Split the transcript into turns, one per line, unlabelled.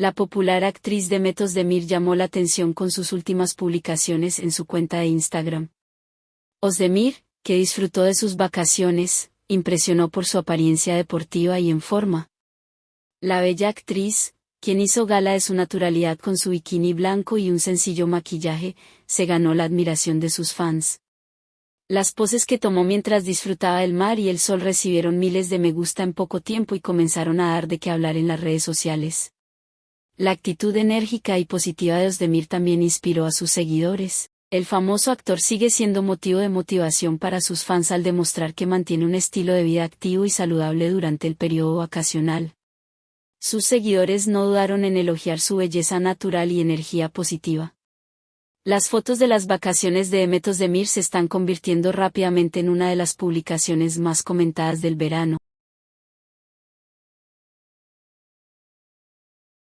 La popular actriz Demet Özdemir llamó la atención con sus últimas publicaciones en su cuenta de Instagram. Özdemir, que disfrutó de sus vacaciones, impresionó por su apariencia deportiva y en forma. La bella actriz, quien hizo gala de su naturalidad con su bikini blanco y un sencillo maquillaje, se ganó la admiración de sus fans. Las poses que tomó mientras disfrutaba del mar y el sol recibieron miles de me gusta en poco tiempo y comenzaron a dar de qué hablar en las redes sociales. La actitud enérgica y positiva de Osdemir también inspiró a sus seguidores. El famoso actor sigue siendo motivo de motivación para sus fans al demostrar que mantiene un estilo de vida activo y saludable durante el periodo vacacional. Sus seguidores no dudaron en elogiar su belleza natural y energía positiva. Las fotos de las vacaciones de Demet Özdemir se están convirtiendo rápidamente en una de las publicaciones más comentadas del verano.